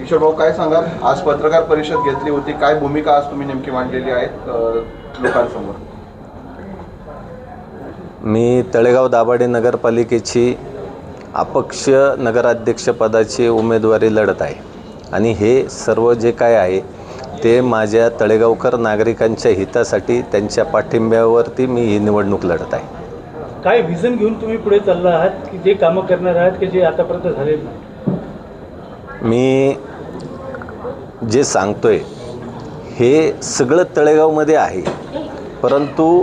किशोर भाऊ काय सांगाल? आज पत्रकार परिषद घेतली होती. काय भूमिका आज तुम्ही नेमकी मांडलेली आहेत लोकांसमोर? मी तळेगाव दाभाडे नगरपालिकेची अपक्ष नगराध्यक्षपदाची उमेदवारी लढत आहे. आणि हे सर्व जे काय आहे ते माझ्या तळेगावकर नागरिकांच्या हितासाठी त्यांच्या पाठिंब्यावरती मी ही निवडणूक लढत आहे. काय व्हिजन घेऊन तुम्ही पुढे चालला आहात? की जे कामं करणार आहात की जे आतापर्यंत झालेले नाही? मी जे सांगतोय हे सगळं तळेगावमध्ये आहे. परंतु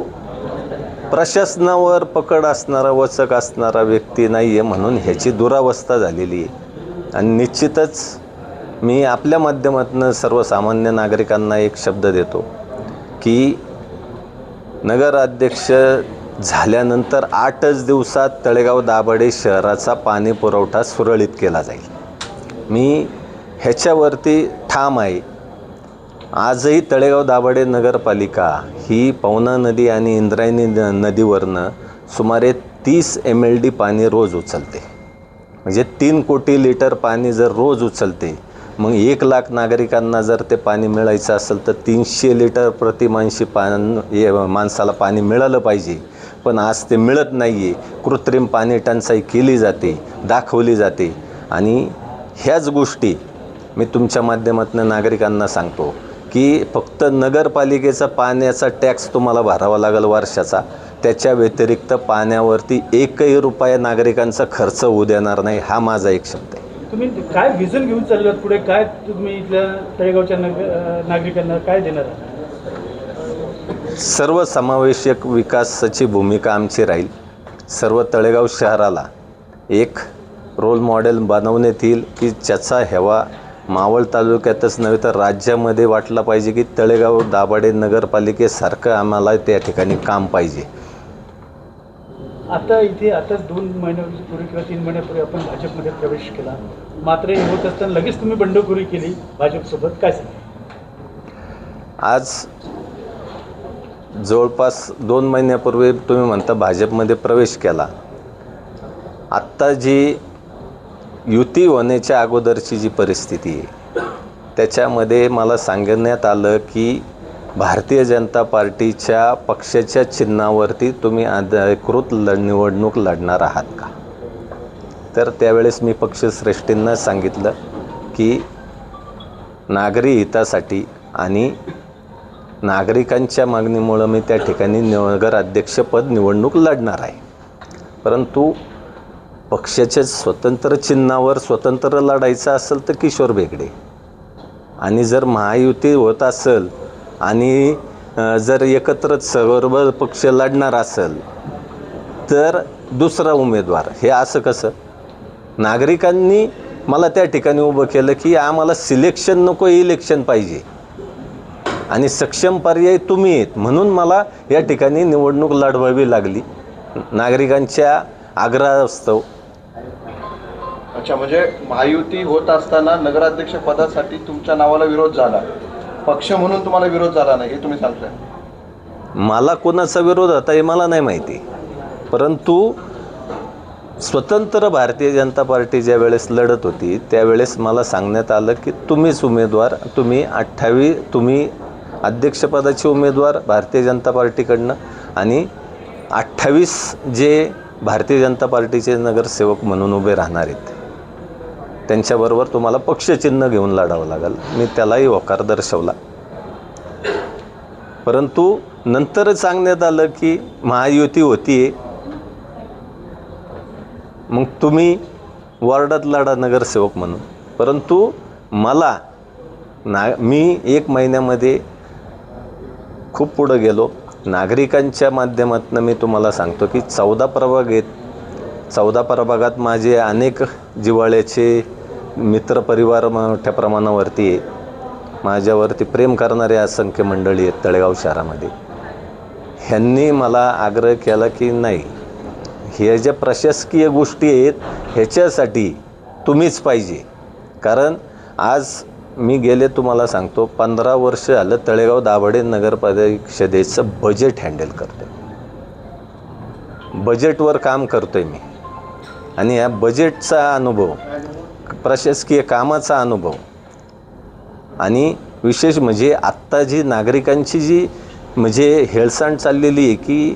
प्रशासनावर पकड असणारा वचक असणारा व्यक्ती नाही आहे म्हणून ह्याची दुरावस्था झालेली आहे. आणि निश्चितच मी आपल्या माध्यमातून सर्वसामान्य नागरिकांना एक शब्द देतो की नगराध्यक्ष झाल्यानंतर आठच दिवसात तळेगाव दाभाडे शहराचा पाणी पुरवठा सुरळीत केला जाईल. मी ह्याच्यावरती ठाम आहे. आजही तळेगाव दाभाडे नगरपालिका ही पवना नदी आणि इंद्रायणी न नदीवरनं सुमारे तीस एम एल डी पाणी रोज उचलते. म्हणजे तीन कोटी लिटर पाणी जर रोज उचलते मग एक लाख नागरिकांना जर ते पाणी मिळायचं असेल तर तीनशे लिटर प्रतिमानशी पान हे माणसाला पाणी मिळालं पाहिजे. पण आज ते मिळत नाही आहे कृत्रिम पाणी टंचाई केली जाते दाखवली जाते. आणि ह्याच गोष्टी मी तुमच्या माध्यमातून नागरिकांना सांगतो की फक्त नगरपालिकेचा पाण्याचा टॅक्स तुम्हाला भरावा लागेल वर्षाचा. त्याच्या व्यतिरिक्त पाण्यावरती एकही रुपया नागरिकांचा खर्च होऊ देणार नाही हा माझा एक शब्द आहे. तुम्ही काय व्हिजन घेऊन चालले आहात पुढे? काय तुम्ही इथल्या तळेगावच्या नागरिकांना काय देणार सर्वसमावेशक विकासाची भूमिका आमची राहील. सर्व तळेगाव शहराला एक रोल मॉडेल बनवण्यात येईल की ज्याचा हेवा मावळ तालुक्यातच नव्हे तर राज्यामध्ये वाटला पाहिजे की तळेगाव दाभाडे नगरपालिकेसारखं आम्हाला त्या ठिकाणी काम पाहिजे. आता इथे आताच दोन महिन्यापूर्वी किंवा तीन महिन्यापूर्वी आपण भाजपमध्ये प्रवेश केला. मात्र हे होत असताना लगेच तुम्ही बंडखोरी केली भाजपसोबत. काय सांगा आज जवळपास दोन महिन्यापूर्वी तुम्ही म्हणता भाजपमध्ये प्रवेश केला. आत्ता जी युती होण्याच्या अगोदरची जी परिस्थिती आहे त्याच्यामध्ये मला सांगण्यात आलं की भारतीय जनता पार्टीच्या पक्षाच्या चिन्हावरती तुम्ही अधिकृत लढ निवडणूक लढणार आहात का? तर त्यावेळेस मी पक्षश्रेष्ठींना सांगितलं की नागरी हितासाठी आणि नागरिकांच्या मागणीमुळं मी त्या ठिकाणी नगराध्यक्षपद निवडणूक लढणार आहे. परंतु पक्षाच्या स्वतंत्र चिन्हावर स्वतंत्र लढायचं असेल तर किशोर बेगडे. आणि जर महायुती होत असेल आणि जर एकत्रच सर्व पक्ष लढणार असेल तर दुसरा उमेदवार. हे असं कसं? नागरिकांनी मला त्या ठिकाणी उभं केलं की आम्हाला सिलेक्शन नको इलेक्शन पाहिजे. आणि सक्षम पर्याय तुम्ही आहेत. म्हणून मला या ठिकाणी निवडणूक लढवावी लागली. नागरिकांच्या आग्रहास्तव अच्छा म्हणजे महायुती होत असताना नगराध्यक्ष पदासाठी तुमच्या नावाला विरोध झाला. पक्ष म्हणून तुम्हाला विरोध झाला नाही हे तुम्ही सांगताय. मला कोणाचा विरोध होता हे मला नाही माहिती. परंतु स्वतंत्र भारतीय जनता पार्टी ज्या वेळेस लढत होती त्यावेळेस मला सांगण्यात आलं की तुम्हीच उमेदवार तुम्ही अठ्ठावीस तुम्ही अध्यक्षपदाचे उमेदवार भारतीय जनता पार्टीकडनं आणि अठ्ठावीस जे भारतीय जनता पार्टीचे नगरसेवक म्हणून उभे राहणार आहेत. त्यांच्याबरोबर तुम्हाला पक्षचिन्ह घेऊन लढावं लागेल. मी त्यालाही होकार दर्शवला. परंतु नंतर सांगण्यात आलं की महायुती होती मग तुम्ही वॉर्डात लढा नगरसेवक म्हणून. परंतु मला ना मी एक महिन्यामध्ये खूप पुढं गेलो. नागरिकांच्या माध्यमातून मी तुम्हाला सांगतो की चौदा प्रभाग आहेत. चौदा प्रभागात माझे अनेक जिव्हाळ्याचे मित्रपरिवार मोठ्या प्रमाणावरती आहे. माझ्यावरती प्रेम करणारे असंख्य मंडळी आहेत तळेगाव शहरामध्ये. ह्यांनी मला आग्रह केला की नाही हे ज्या प्रशासकीय गोष्टी आहेत ह्याच्यासाठी तुम्हीच पाहिजे. कारण आज मी गेले तुम्हाला सांगतो पंधरा वर्ष आलं तळेगाव दाभाडे नगर परिषदेचं बजेट हँडल करतो बजेटवर काम करतो आहे मी. आणि या बजेटचा अनुभव प्रशासकीय कामाचा अनुभव आणि विशेष म्हणजे आत्ता जी नागरिकांची जी म्हणजे हेळसांड चाललेली आहे की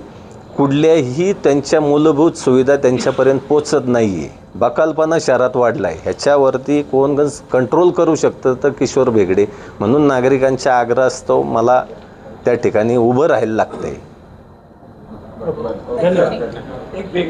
कुठल्याही त्यांच्या मूलभूत सुविधा त्यांच्यापर्यंत पोचत नाही आहे बकालपणा शहरात वाढला आहे ह्याच्यावरती कोण कंट्रोल करू शकतं तर किशोर बेगडे. म्हणून नागरिकांच्या आग्रहास्तव मला त्या ठिकाणी उभं राहायला लागतं आहे